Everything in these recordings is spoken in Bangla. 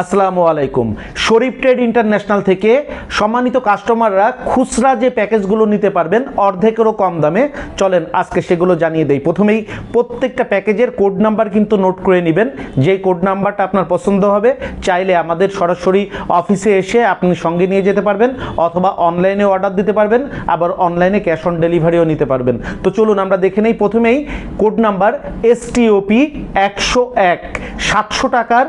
আসসালামু আলাইকুম। শরীফ ট্রেড ইন্টারন্যাশনাল থেকে সম্মানিত কাস্টমাররা খুচরা যে প্যাকেজগুলো নিতে পারবেন, অর্ধেকেরও কম দামে। চলেন, আজকে সেগুলো জানিয়ে দেই। প্রথমেই, প্রত্যেকটা প্যাকেজের কোড নাম্বার কিন্তু নোট করে নেবেন। যে কোড নাম্বারটা আপনার পছন্দ হবে, চাইলে আমাদের সরাসরি অফিসে এসে আপনি সঙ্গে নিয়ে যেতে পারবেন, অথবা অনলাইনে অর্ডার দিতে পারবেন, আবার অনলাইনে ক্যাশ অন ডেলিভারিও নিতে পারবেন। তো চলুন, আমরা দেখে নেই। প্রথমেই, কোড নাম্বার এসটিওপি একশো এক, সাতশো টাকার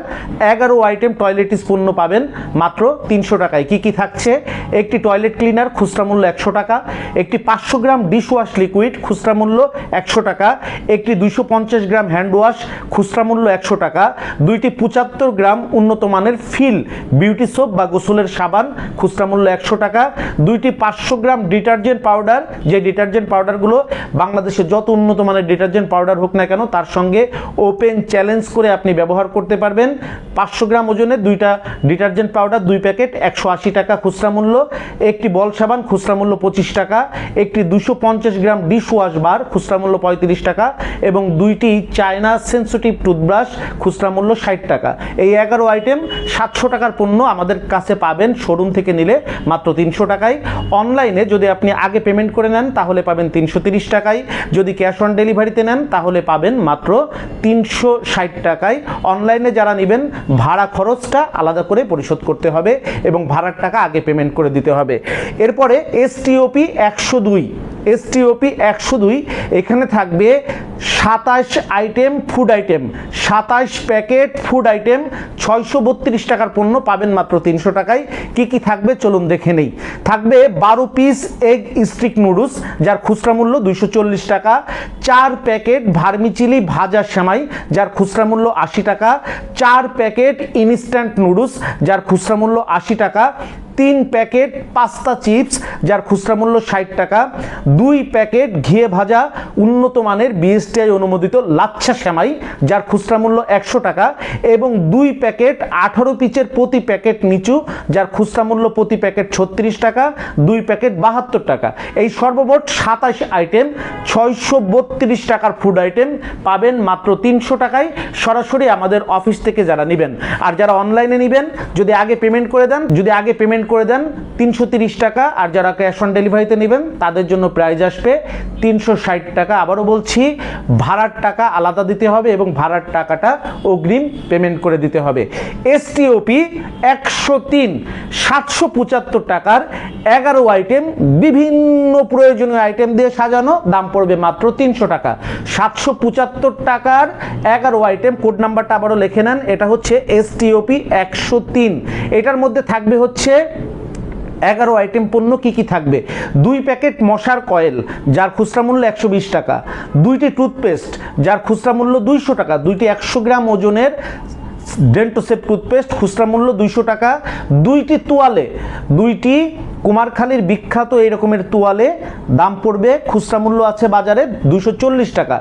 এগারো আইটেম টয়লেটিস পণ্য পাবেন মাত্র তিনশো টাকায়। কি কি থাকছে? একটি টয়লেট ক্লিনার খুচরা মূল্য একশো টাকা। একটি পাঁচশো গ্রাম ডিশ ওয়াশ লিকুইড খুচরা মূল্য একশো টাকা। একটি দুইশো পঞ্চাশ গ্রাম হ্যান্ড ওয়াশ খুচরা মূল্য একশো টাকা। দুইটি পঁচাত্তর গ্রাম উন্নত মানের ফিল বিউটি সোপ বা গোসলের সাবান, খুচরা মূল্য একশো টাকা। দুইটি পাঁচশো গ্রাম ডিটারজেন্ট পাউডার যে ডিটারজেন্ট পাউডারগুলো বাংলাদেশে যত উন্নত মানের ডিটারজেন্ট পাউডার হোক না কেন, তার সঙ্গে ওপেন চ্যালেঞ্জ করে আপনি ব্যবহার করতে পারবেন। পাঁচশো গ্রাম ওজনের দুইটা ডিটারজেন্ট পাউডার, দুই প্যাকেট, একশো আশি টাকা খুচরা মূল্য, একটি বল সাবান, খুচরা মূল্য পঁচিশ টাকা, একটি দুশো পঞ্চাশ গ্রাম ডিশ ওয়াশ বার, খুচরা মূল্য পঁয়ত্রিশ টাকা, এবং দুইটি চায়না সেন্সিটিভ টুথব্রাশ, খুচরা মূল্য ষাট টাকা। এই এগারো আইটেম সাতশো টাকার পণ্য আমাদের কাছে পাবেন, শোরুম থেকে নিলে মাত্র তিনশো টাকায়। অনলাইনে যদি আপনি আগে পেমেন্ট করে নেন, তাহলে পাবেন তিনশো তিরিশ টাকায়। যদি ক্যাশ অন ডেলিভারিতে নেন, তাহলে পাবেন মাত্র তিনশো ষাট টাকায়। অনলাইনে যারা নেবেন, ভাড়া খরচটা আলাদা করে পরিশোধ করতে হবে এবং ভাড়ার টাকা আগে পেমেন্ট করে দিতে হবে। এরপরে এসটিওপি একশো দুই। এসটিওপি একশো দুই, এখানে থাকবে সাতাশ আইটেম ফুড আইটেম। সাতাশ প্যাকেট ফুড আইটেম, ছয়শো বত্রিশ টাকার পণ্য পাবেন মাত্র তিনশো টাকায়। কি কি থাকবে চলুন দেখে নেই। থাকবে বারো পিস এগ স্টিক নুডলস, যার খুচরা মূল্য দুইশো চল্লিশ টাকা। চার প্যাকেট ভার্মিচিলি ভাজা সেমাই, যার খুচরা মূল্য আশি টাকা। চার প্যাকেট ইনস্ট্যান্ট নুডলস, যার খুচরা মূল্য আশি টাকা। তিন প্যাকেট পাস্তা চিপস, যার খুচরা মূল্য ষাট টাকা। দুই প্যাকেট ঘিয়ে ভাজা উন্নত মানের বিএসটিআই অনুমোদিত লাচ্ছা সেমাই, যার খুচরা মূল্য একশো টাকা। এবং দুই প্যাকেট আঠারো পিচের প্রতি প্যাকেট নিচু, যার খুচরা মূল্য প্রতি প্যাকেট ছত্রিশ টাকা, দুই প্যাকেট বাহাত্তর টাকা। এই সর্বমোট সাতাশ আইটেম, ছয়শো বত্রিশ টাকার ফুড আইটেম পাবেন মাত্র তিনশো টাকায়। সরাসরি আমাদের অফিস থেকে যারা নেবেন, আর যারা অনলাইনে নেবেন, যদি আগে পেমেন্ট করে দেন, যদি আগে পেমেন্ট করে দেন, তিনশো টাকা, আর যারা ক্যাশ অন ডেলিভারিতে নেবেন, তাদের জন্য প্রাইজ আসবে তিনশো ষাট টাকা। আবারও বলছি, ভাড়ার টাকা আলাদা দিতে হবে এবং ভাড়ার টাকাটা অগ্রিম পেমেন্ট করে দিতে হবে। এসটিওপি একশো তিন, সাতশো পঁচাত্তর টাকার এগারো আইটেম বিভিন্ন প্রয়োজনীয় আইটেম দিয়ে সাজানো, দাম পড়বে মাত্র তিনশো টাকা। সাতশো পঁচাত্তর টাকার এগারো আইটেম কোড নাম্বারটা আবারও লিখে নেন, এটা হচ্ছে এসটিওপি একশো তিন। এটার মধ্যে থাকবে হচ্ছে এগারো আইটেম পণ্য কি কি থাকবে? দুই প্যাকেট মশার কয়েল, যার খুচরা মূল্য একশো বিশ টাকা। দুইটি টুথপেস্ট, যার খুচরা মূল্য দুইশো টাকা। দুইটি একশো গ্রাম ওজনের ডেন্টোসেপ টুথপেস্ট, খুচরা মূল্য দুইশো টাকা। দুইটি তোয়ালে, দুইটি কুমারখালীর বিখ্যাত এই রকমের তোয়ালে দাম পড়বে, খুচরা মূল্য আছে বাজারে দুশো টাকা।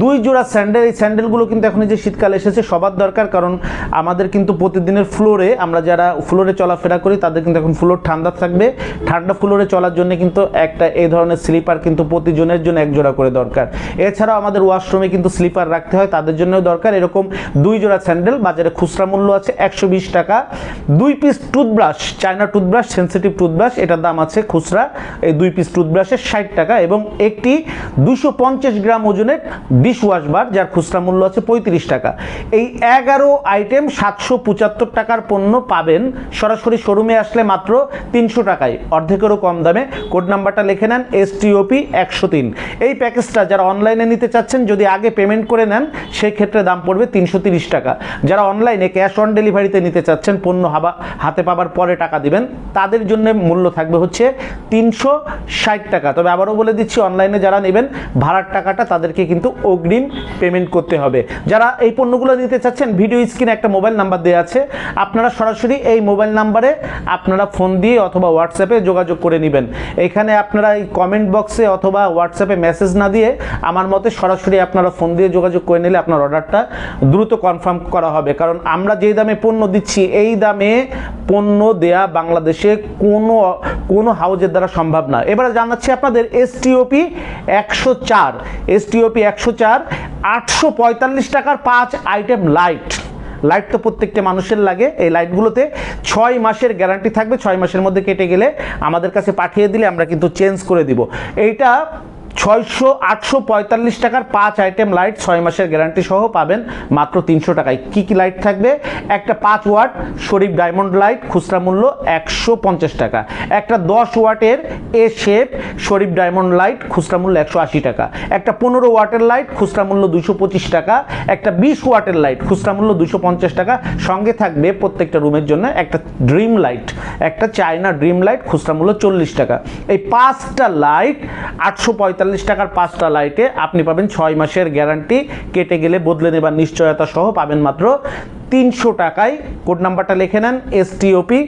দুই জোড়া স্যান্ডেল, এই স্যান্ডেলগুলো কিন্তু এখন যে শীতকাল এসেছে, সবার দরকার, কারণ আমাদের কিন্তু প্রতিদিনের ফ্লোরে আমরা যারা ফ্লোরে চলাফেরা করি, তাদের কিন্তু এখন ফ্লোর ঠান্ডা থাকবে। ঠান্ডা ফ্লোরে চলার জন্য কিন্তু একটা এই ধরনের স্লিপার কিন্তু প্রতিজনের জন্য এক জোড়া করে দরকার। এছাড়াও আমাদের ওয়াশরুমে কিন্তু স্লিপার রাখতে হয়, তাদের জন্যও দরকার। এরকম দুই জোড়া স্যান্ডেল, বাজারে খুচরা মূল্য আছে একশো বিশ টাকা। দুই piece toothbrush, China toothbrush, sensitive toothbrush এটার দাম আছে খুচরা, এই দুই পিস টুথব্রাশের ষাট টাকা এবং একটি দুশো গ্রাম ওজনের ডিশ ওয়াশ বার যার খুচরা মূল্য আছে পঁয়ত্রিশ টাকা। এই এগারো আইটেম সাতশো পঁচাত্তর টাকার পণ্য পাবেন। সরাসরি শোরুমে আসলে মাত্র তিনশো টাকায়। অর্ধেকেরও কম দামে। কোড নাম্বারটা লিখে নেন এস টিওপি একশো তিন। এই প্যাকেজটা যারা অনলাইনে নিতে চাচ্ছেন, যদি আগে পেমেন্ট করে নেন সেই ক্ষেত্রে দাম পড়বে তিনশো টাকা। যারা অনলাইনে ক্যাশ অন ডেলিভারিতে নিতে চাচ্ছেন, পণ্য হাবা হাতে পাবার পরে টাকা দিবেন, তাদের জন্য মূল্য থাকবে হচ্ছে তিনশো ষাট টাকা। তবে আবারও বলে দিচ্ছি অনলাইনে যারা নেবেন, ভাড়ার টাকাটা তাদেরকে কিন্তু অগ্রিম পেমেন্ট করতে হবে। যারা এই পণ্যগুলো নিতে চাচ্ছেন ভিডিও স্ক্রিনে একটা মোবাইল নাম্বার দেওয়া আছে। আপনারা সরাসরি এই মোবাইল নাম্বারে আপনারা ফোন দিয়ে অথবা হোয়াটসঅ্যাপে যোগাযোগ করে নেবেন। এখানে আপনারা এই কমেন্ট বক্সে অথবা হোয়াটসঅ্যাপে মেসেজ না দিয়ে আমার মতে সরাসরি আপনারা ফোন দিয়ে যোগাযোগ করে নিলে আপনার অর্ডারটা দ্রুত কনফার্ম করা হবে। কারণ আমরা যেই দামে পণ্য দিচ্ছি, এই দামে পণ্য দেয়া বাংলাদেশে কোনো কোনো হাউজের দ্বারা সম্ভব না। এবারে জানাচ্ছি আপনাদের এসটিওপি একশো চার। এসটিওপি একশো চার, আটশো পঁয়তাল্লিশ টাকার পাঁচ আইটেম লাইট লাইট তো প্রত্যেকটা মানুষের লাগে। এই লাইটগুলোতে ছয় মাসের গ্যারান্টি থাকবে। ছয় মাসের মধ্যে কেটে গেলে আমাদের কাছে পাঠিয়ে দিলে আমরা কিন্তু চেঞ্জ করে দিব। এইটা ছয়শো, আটশো পঁয়তাল্লিশ টাকার পাঁচ আইটেম লাইট ছয় মাসের গ্যারান্টি সহ পাবেন মাত্র তিনশো টাকায়। কি কি লাইট থাকবে? একটা পাঁচ ওয়াট শরীফ ডায়মন্ড লাইট, খুচরা মূল্য একশো পঞ্চাশ টাকা। একটা দশ ওয়াটের A shape Sharif diamond light, খুচরা মূল্য একশো আশি টাকা। একটা পনেরো ওয়াটের লাইট, খুচরা মূল্য দুশো পঁচিশ টাকা। একটা বিশ ওয়াটের লাইট, খুচরা মূল্য দুশো পঞ্চাশ টাকা। সঙ্গে থাকবে প্রত্যেকটা রুমের জন্য একটা ড্রিম লাইট, একটা চায়না ড্রিম লাইট, খুচরা মূল্য চল্লিশ টাকা। এই পাঁচটা লাইট আটশো পঁয়তাল্লিশ টাকার পাঁচটা লাইটে আপনি পাবেন ছয় মাসের গ্যারান্টি কেটে গেলে বদলে নেবার নিশ্চয়তা সহ পাবেন মাত্র তিনশো টাকায়। কোড নাম্বারটা লিখে নেন এস টিওপি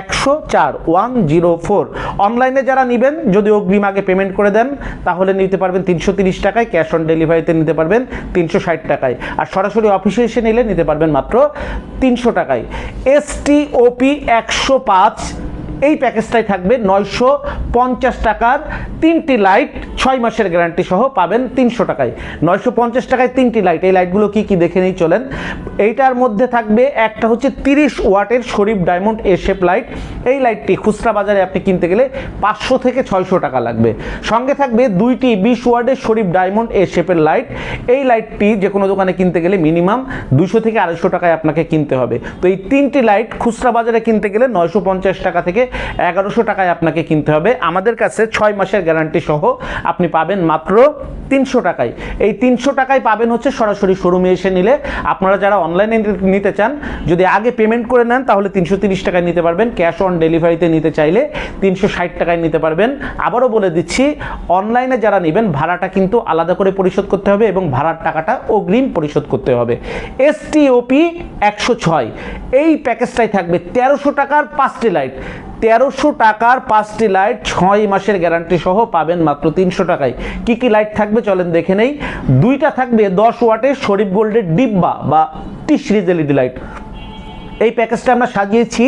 একশো চার ওয়ান জিরো ফোর অনলাইনে যারা নেবেন, যদি অগ্রিম আগে পেমেন্ট করে দেন, তাহলে নিতে পারবেন তিনশো তিরিশ টাকায় ক্যাশ অন ডেলিভারিতে নিতে পারবেন তিনশো ষাট টাকায়। আর সরাসরি অফিসে এসে নিলে নিতে পারবেন মাত্র তিনশো টাকায়। এস টিওপি একশো পাঁচ এই প্যাকেজটাই থাকবে নয়শো পঞ্চাশ টাকার তিনটি লাইট, ছয় মাসের গ্যারান্টি সহ পাবেন তিনশো টাকায়। নয়শো পঞ্চাশ টাকায় তিনটি লাইট। এই লাইটগুলো কি কি দেখে নিয়ে চলেন। এইটার মধ্যে থাকবে একটা হচ্ছে তিরিশ ওয়াটের Sharif diamond A shape light. এই লাইটটি খুচরা বাজারে আপনি কিনতে গেলে পাঁচশো থেকে ছয়শো টাকা লাগবে। সঙ্গে থাকবে দুইটি বিশ ওয়াটের শরীফ ডায়মন্ড এ শেপের লাইট। এই লাইটটি যে কোনো দোকানে কিনতে গেলে মিনিমাম দুশো থেকে আড়াইশো টাকায় আপনাকে কিনতে হবে। তো এই তিনটি লাইট খুচরা বাজারে কিনতে গেলে নয়শো পঞ্চাশ টাকা থেকে এগারোশো টাকায় আপনাকে কিনতে হবে। আমাদের কাছে ছয় মাসের গ্যারান্টি সহ আপনি পাবেন মাত্র তিনশো টাকায়। এই তিনশো টাকায় পাবেন হচ্ছে সরাসরি শোরুমে এসে নিলে। আপনারা যারা অনলাইনে নিতে চান, যদি আগে পেমেন্ট করে নেন, তাহলে তিনশো তিরিশ টাকায় নিতে পারবেন। ক্যাশ অন ডেলিভারিতে নিতে চাইলে তিনশো ষাট টাকায় নিতে পারবেন। আবারও বলে দিচ্ছি অনলাইনে যারা নেবেন, ভাড়াটা কিন্তু আলাদা করে পরিশোধ করতে হবে এবং ভাড়ার টাকাটা অগ্রিম পরিশোধ করতে হবে। এসটিওপি একশো ছয়। এই প্যাকেজটাই থাকবে তেরোশো টাকার পাঁচটি লাইট তেরোশো টাকার পাঁচটি লাইট ছয় মাসের গ্যারান্টি সহ পাবেন মাত্র তিনশো টাকায়। কি কি লাইট থাকবে চলেন দেখে নেই। দুইটা থাকবে দশ ওয়াটের শরীফ গোল্ডের ডিব্বা বা টি সিরিজ এলইডি লাইট এই প্যাকেজটা আমরা সাজিয়েছি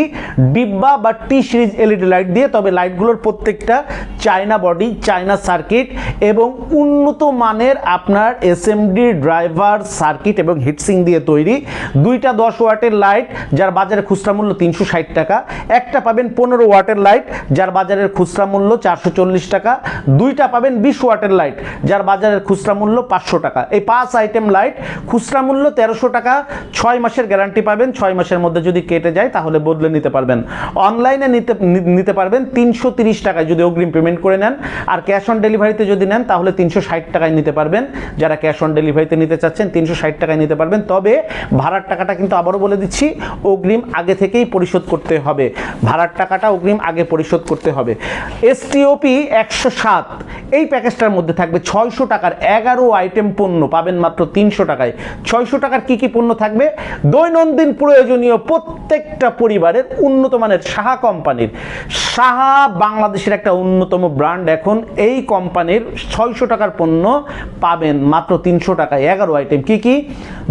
ডিব্বা বা টি সিরিজ এলইডি লাইট দিয়ে, তবে লাইটগুলোর প্রত্যেকটা চায়না বডি, চায়না সার্কিট এবং উন্নত মানের আপনার এসএমডি ড্রাইভার সার্কিট এবং হিটসিং দিয়ে তৈরি। দুইটা দশ ওয়াটের লাইট, যার বাজারে খুচরা মূল্য তিনশো ষাট টাকা। একটা পাবেন পনেরো ওয়াটের লাইট, যার বাজারের খুচরা মূল্য চারশো চল্লিশ টাকা। দুইটা পাবেন বিশ ওয়াটের লাইট, যার বাজারের খুচরা মূল্য পাঁচশো টাকা। এই পাঁচ আইটেম লাইট, খুচরা মূল্য তেরোশো টাকা। ছয় মাসের গ্যারান্টি পাবেন, ছয় মাসের মধ্যে যদি কেটে যায়, তাহলে বদলে নিতে পারবেন। অনলাইনে নিতে নিতে পারবেন তিনশো তিরিশ টাকায় যদি অগ্রিম পেমেন্ট করে নেন। আর ক্যাশ অন ডেলিভারিতে যদি নেন, তাহলে তিনশো ষাট টাকায় নিতে পারবেন। যারা ক্যাশ অন ডেলিভারিতে নিতে চাচ্ছেন, তিনশো ষাট টাকায় নিতে পারবেন। তবে ভাড়ার টাকাটা কিন্তু আবারও বলে দিচ্ছি, অগ্রিম আগে থেকেই পরিশোধ করতে হবে। ভাড়ার টাকাটা অগ্রিম আগে পরিশোধ করতে হবে। এসটিওপি একশো সাত, এই প্যাকেজটার মধ্যে থাকবে ছয়শো টাকার এগারো আইটেম পণ্য। পাবেন মাত্র তিনশো টাকায়। ছয়শো টাকার কি কি পণ্য থাকবে? দৈনন্দিন প্রয়োজনীয় প্রত্যেকটা পরিবারের উন্নত মানের সাহা কোম্পানির। সাহা বাংলাদেশের একটা অন্যতম ব্র্যান্ড এখন এই কোম্পানির ছয়শো টাকার পণ্য পাবেন মাত্র তিনশো টাকায়। এগারো আইটেম কি কি?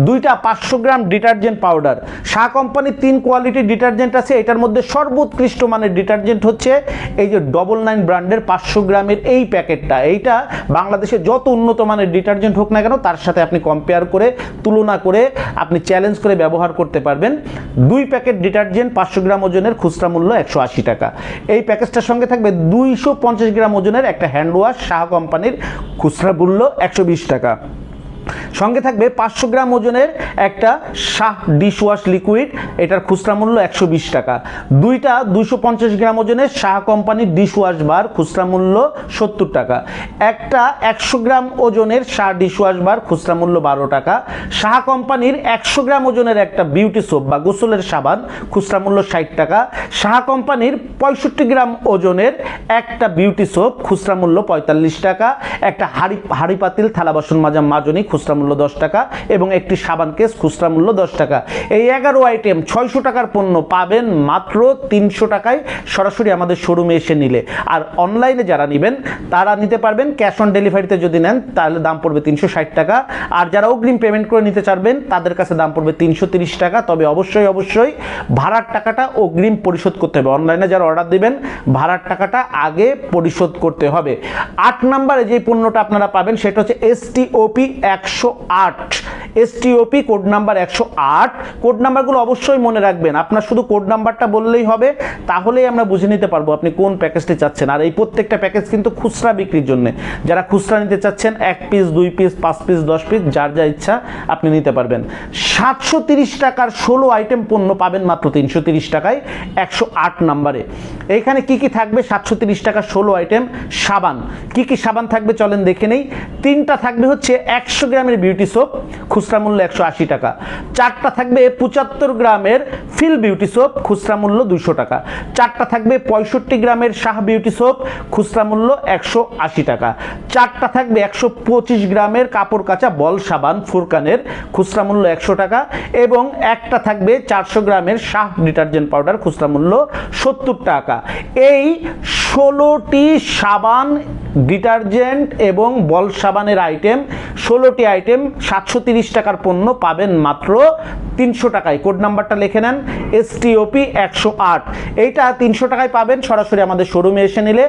দুইটা পাঁচশো গ্রাম ডিটারজেন্ট পাউডার। শাহ কোম্পানির তিন কোয়ালিটির ডিটারজেন্ট আছে, এটার মধ্যে সর্বোৎকৃষ্ট মানের ডিটারজেন্ট হচ্ছে এই যে ডবল নাইন ব্র্যান্ডের পাঁচশো গ্রামের এই প্যাকেটটা। এইটা বাংলাদেশে যত উন্নত মানের ডিটারজেন্ট হোক না কেন, তার সাথে আপনি কম্পেয়ার করে, তুলনা করে, আপনি চ্যালেঞ্জ করে ব্যবহার করতে পারবেন। দুই প্যাকেট ডিটারজেন্ট পাঁচশো গ্রাম ওজনের খুচরা মূল্য একশো আশি টাকা। এই প্যাকেজটার সঙ্গে থাকবে দুইশো পঞ্চাশ গ্রাম ওজনের একটা হ্যান্ড ওয়াশ শাহ কোম্পানির খুচরা মূল্য একশো বিশ টাকা। সঙ্গে থাকবে পাঁচশো গ্রাম ওজনের একটা শাহ ডিশওয়াশ লিকুইড। এটার খুচরা মূল্য একশো বিশ টাকা। দুইটা দুশো পঞ্চাশ গ্রাম ওজনের শাহ কোম্পানির ডিশওয়াশ বার, খুচরা মূল্য সত্তর টাকা। একটা একশো গ্রাম ওজনের শাহ ডিশওয়াশ বার, খুচরা মূল্য বারো টাকা। শাহ কোম্পানির একশো গ্রাম ওজনের একটা বিউটি সোপ বা গোসলের সাবান, খুচরা মূল্য ষাট টাকা। শাহ কোম্পানির পঁয়ষট্টি গ্রাম ওজনের একটা বিউটি সোপ, খুচরা মূল্য পঁয়তাল্লিশ টাকা। একটা হাড়ি হাড়ি পাতিল, থালা বাসন মাজা, মাজনি, খুচরা মূল্য দশ টাকা এবং একটি সাবান কেস খুচরা মূল্য দশ টাকা। এই এগারো আইটেম ছয়শো টাকার পণ্য পাবেন মাত্র তিনশো টাকায় সরাসরি আমাদের শোরুমে এসে নিলে। আর অনলাইনে যারা নেবেন, তারা নিতে পারবেন ক্যাশ অন ডেলিভারিতে যদি নেন, তাহলে দাম পড়বে তিনশো ষাট টাকা। আর যারা অগ্রিম পেমেন্ট করে নিতে চাইবেন, তাদের কাছে দাম পড়বে তিনশো তিরিশ টাকা। তবে অবশ্যই অবশ্যই ভাড়ার টাকাটা অগ্রিম পরিশোধ করতে হবে। অনলাইনে যারা অর্ডার দিবেন, ভাড়ার টাকাটা আগে পরিশোধ করতে হবে। আট নম্বরে যে পণ্যটা আপনারা পাবেন, সেটা হচ্ছে এসটিওপি একশো আট এসটিওপি কোড নাম্বার একশো আট। কোড নাম্বারগুলো অবশ্যই মনে রাখবেন। আপনার শুধু কোড নাম্বারটা বললেই হবে, তাহলেই আমরা বুঝে নিতে পারব আপনি কোন প্যাকেজটি চাচ্ছেন। আর এই প্রত্যেকটা প্যাকেজ কিন্তু খুচরা বিক্রির জন্য। যারা খুচরা নিতে চাচ্ছেন, এক পিস দুই পিস পাঁচ পিস দশ পিস যার যা ইচ্ছা আপনি নিতে পারবেন। সাতশো তিরিশ টাকার ষোলো আইটেম পণ্য পাবেন মাত্র তিনশো তিরিশ টাকায়, একশো আট নাম্বারে এইখানে কি কি থাকবে? সাতশো তিরিশ টাকার ষোলো আইটেম সাবান। কি কি সাবান থাকবে? চলেন দেখে নেই। তিনটা থাকবে হচ্ছে একশো গ্রামের বিউটি সোপ খুচরা মূল্য একশো আশি টাকা। চারটা থাকবে পঁচাত্তর গ্রামের ফিল বিউটি সোপ, খুচরা মূল্য দুশো টাকা। চারটা থাকবে পঁয়ষট্টি গ্রামের শাহ বিউটি সোপ, খুচরা মূল্য একশো আশি টাকা। চারটা থাকবে একশো পঁচিশ গ্রামের কাপড় কাচা বল সাবান, ফুরকানের, খুচরা মূল্য একশো টাকা। এবং একটা থাকবে চারশো গ্রামের শাহ ডিটারজেন্ট পাউডার, খুচরা মূল্য সত্তর টাকা। এই ষোলোটি সাবান ডিটারজেন্ট এবং বল সাবানের আইটেম। ষোলোটি আইটেম, সাতশো তিরিশ টাকার পণ্য পাবেন মাত্র তিনশো টাকায়। কোড নাম্বারটা লিখে নেন এসটিওপি একশো আট। এইটা তিনশো টাকায় পাবেন সরাসরি আমাদের শোরুমে এসে নিলে।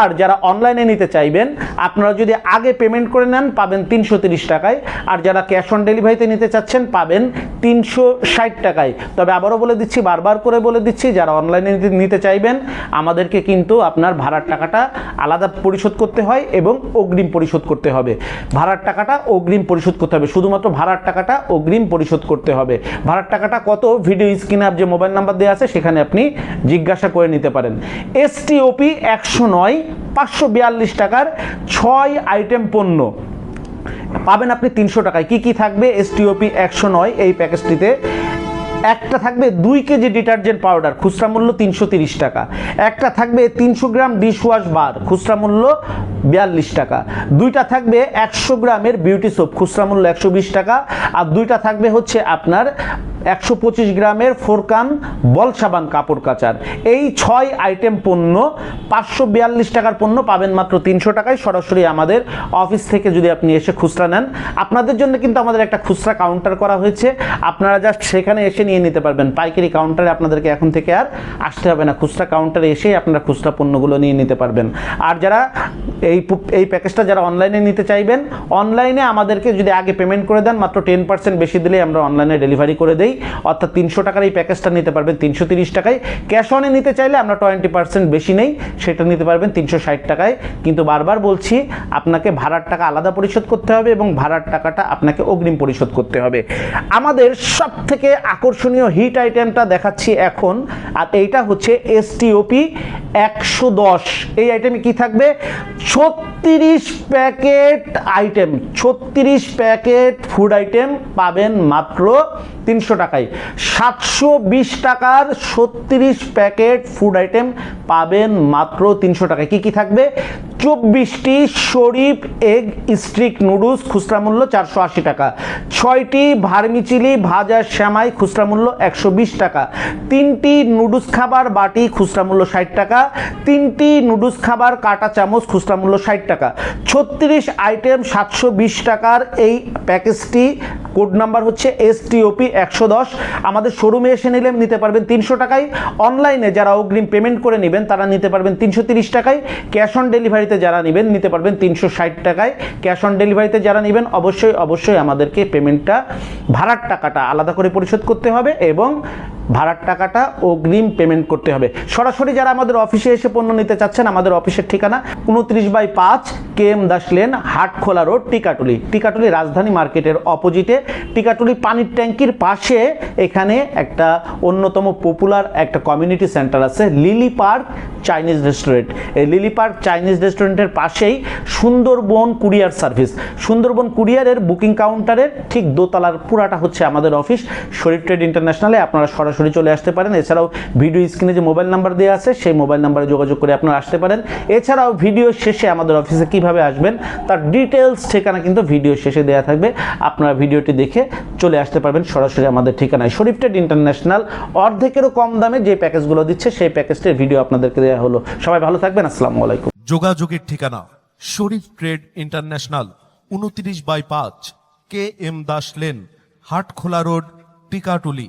আর যারা অনলাইনে নিতে চাইবেন, আপনারা যদি আগে পেমেন্ট করে নেন, পাবেন তিনশো তিরিশ টাকায়। আর যারা ক্যাশ অন ডেলিভারিতে নিতে চাচ্ছেন, পাবেন তিনশো ষাট টাকায়। তবে আবারও বলে দিচ্ছি, বারবার করে বলে দিচ্ছি, যারা অনলাইনে নিতে চাইবেন, আমাদেরকে কিন্তু আপনার ভাড়ার টাকাটা আলাদা পরিশোধ করতে হয় এবং অগ্রিম পরিশোধ করতে হবে। ভাড়ার টাকাটা অগ্রিম পরিশোধ করতে হবে। শুধুমাত্র ভাড়ার টাকাটা অগ্রিম পরিশোধ করতে হবে। ভাড়ার টাকাটা কত? ভিডিও স্ক্রিনে যে মোবাইল নাম্বার দেওয়া আছে, সেখানে আপনি জিজ্ঞাসা করে নিতে পারেন। এসটিওপি একশো নয়, পাঁচশো বিয়াল্লিশ টাকার ছয় আইটেম পণ্য। পাবেন আপনি তিনশো টাকায়। কি কি থাকবে? এসটিওপি একশো নয়, এই প্যাকেজটিতে একটা থাকবে দুই কেজি ডিটারজেন্ট পাউডার, খুচরা মূল্য তিনশো টাকা। একটা থাকবে তিনশো গ্রাম ডিশওয়াশ বার খুচরা মূল্য বিয়াল্লিশ টাকা। দুইটা থাকবে একশো গ্রামের বিউটি সোপ খুচরা মূল্য একশো বিশ টাকা। আর দুইটা থাকবে হচ্ছে আপনার একশো পঁচিশ গ্রামের ফোরকান বল সাবান কাপড় কাচার। এই ছয় আইটেম পণ্য পাঁচশো বিয়াল্লিশ টাকার পণ্য পাবেন মাত্র তিনশো টাকায়। সরাসরি আমাদের অফিস থেকে যদি আপনি এসে খুচরা নেন, আপনাদের জন্য কিন্তু আমাদের একটা খুচরা কাউন্টার করা হয়েছে। আপনারা জাস্ট সেখানে এসে নিয়ে নিতে পারবেন। পাইকারি কাউন্টারে আপনাদেরকে এখন থেকে আর আসতে হবে না। খুচরা কাউন্টারে এসেই আপনারা খুচরা পণ্যগুলো নিয়ে নিতে পারবেন। আর যারা এই এই প্যাকেজটা যারা অনলাইনে নিতে চাইবেন অনলাইনে আমাদেরকে যদি আগে পেমেন্ট করে দেন, মাত্র টেন পার্সেন্ট বেশি দিলেই আমরা অনলাইনে ডেলিভারি করে দেই। অর্থাৎ তিনশো টাকার এই প্যাকেজটা নিতে পারবেন তিনশো তিরিশ টাকায়। ক্যাশ অনে নিতে চাইলে আমরা টোয়েন্টি পার্সেন্ট বেশি নেই, সেটা নিতে পারবেন তিনশো ষাট টাকায়। কিন্তু বারবার বলছি, আপনাকে ভাড়ার টাকা আলাদা পরিশোধ করতে হবে এবং ভাড়ার টাকাটা আপনাকে অগ্রিম পরিশোধ করতে হবে। আমাদের সব থেকে আকর্ষণীয় হিট আইটেমটা দেখাচ্ছি এখন। আর এইটা হচ্ছে এসটিওপি একশো দশ। এই আইটেমে কি থাকবে? ছত্রিশ প্যাকেট আইটেম ছত্রিশ প্যাকেট ফুড আইটেম পাবেন মাত্র তিনশো টাকায়। সাতশো বিশ টাকার ছত্রিশ প্যাকেট ফুড আইটেম পাবেন মাত্র তিনশো টাকায়। কি কি থাকবে? চব্বিশটি শরীফ এগ স্ট্রিক নুডলস খুচরা মূল্য চারশো আশি টাকা। ছয়টি ভার্মিচিলি ভাজা শ্যামাই খুচরা মূল্য একশো বিশ টাকা। তিনটি নুডলস খাবার বাটি খুচরা মূল্য ষাট টাকা। তিনটি নুডলস খাবার কাটা চামচ খুচরা মূল্য ষাট টাকা। ছত্রিশ আইটেম সাতশো বিশ টাকার এই প্যাকেজটি, কোড নাম্বার হচ্ছে এসটিওপি একশো দশ। আমাদের শোরুমে এসে নিলে নিতে পারবেন তিনশো টাকায়। অনলাইনে যারা অগ্রিম পেমেন্ট করে নেবেন, তারা নিতে পারবেন তিনশো তিরিশ টাকায়। ক্যাশ অন ডেলিভারিতে যারা নেবেন, নিতে পারবেন তিনশো ষাট টাকায়। ক্যাশ অন ডেলিভারিতে যারা নেবেন, অবশ্যই অবশ্যই আমাদেরকে পেমেন্টটা ভাড়ার টাকাটা আলাদা করে পরিশোধ করতে হবে এবং ভাড়ার টাকাটা অগ্রিম পেমেন্ট করতে হবে। সরাসরি যারা আমাদের অফিসে এসে পণ্য নিতে চাচ্ছেন, আমাদের অফিসের ঠিকানা উনত্রিশ বাই পাঁচ K M Das lane Hatkhola road Tikatuli. Tikatuli Rajdhani মার্কেটের অপোজিটে টিকাটুলি পানির ট্যাঙ্কির পাশে এখানে একটা অন্যতম পপুলার একটা কমিউনিটি সেন্টার আছে, লিলি পার্ক চাইনিজ রেস্টুরেন্ট এই লিলি পার্ক চাইনিজ রেস্টুরেন্টের পাশেই সুন্দরবন কুরিয়ার সার্ভিস সুন্দরবন কুরিয়ারের বুকিং কাউন্টারের ঠিক দোতলার পুরাটা হচ্ছে আমাদের অফিস শরীফ ট্রেড ইন্টারন্যাশনালে আপনারা সরাসরি চলে আসতে পারেন। এছাড়াও ভিডিও স্ক্রিনে যে মোবাইল নাম্বার দেওয়া আছে, সেই মোবাইল নাম্বারে যোগাযোগ করে আপনারা আসতে পারেন। এছাড়াও ভিডিও শেষে আমাদের অফিসে কীভাবে আসবেন, তার ডিটেলস ঠিকানা কিন্তু ভিডিও শেষে দেওয়া থাকবে। আপনারা ভিডিওটি দেখে চলে আসতে পারবেন সরাসরি আমাদের ঠিকানায়। শরীফ ট্রেড ইন্টারন্যাশনাল, অর্ধেকেরও কম দামে যে প্যাকেজগুলো দিচ্ছে, সেই প্যাকেজটির ভিডিও আপনাদেরকে দেওয়া হলো। সবাই ভালো থাকবেন, আসসালামু আলাইকুম। যোগাযোগের ঠিকানা, শরীফ ট্রেড ইন্টারন্যাশনাল, উনত্রিশ বাই পাঁচ, K M Das lane, Hatkhola road, Tikatuli.